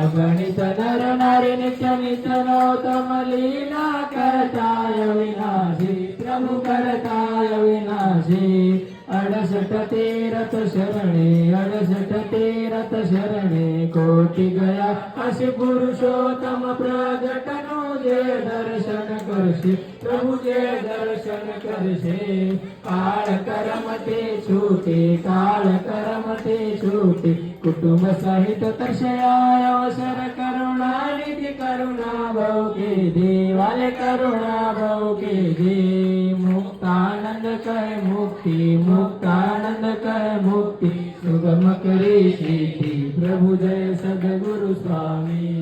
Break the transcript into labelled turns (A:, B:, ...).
A: अगणित नर नारी नित्य नित्य नौतम लीला करता विनाशी करताय विनाशी अडसठ ते रथ शरणे अडसठ ते रथ शरणे. कोटी गया असे पुरुषोत्तम प्रगटनो जे दर्शन करशे. प्रभु जे दर्शन करशे. काळ करम ते छूटे काळ करम ते छूटे. कुटुंब सहित तर्शयाय अवसर करुणा निधी करुणा भाऊ के देवाले करुणा भाऊके दे. मुक्तानंद मुक्ति मुक्तानंद कर मुक्ति. सुगम करे सिद्धी प्रभु जय सदगुरु स्वामी.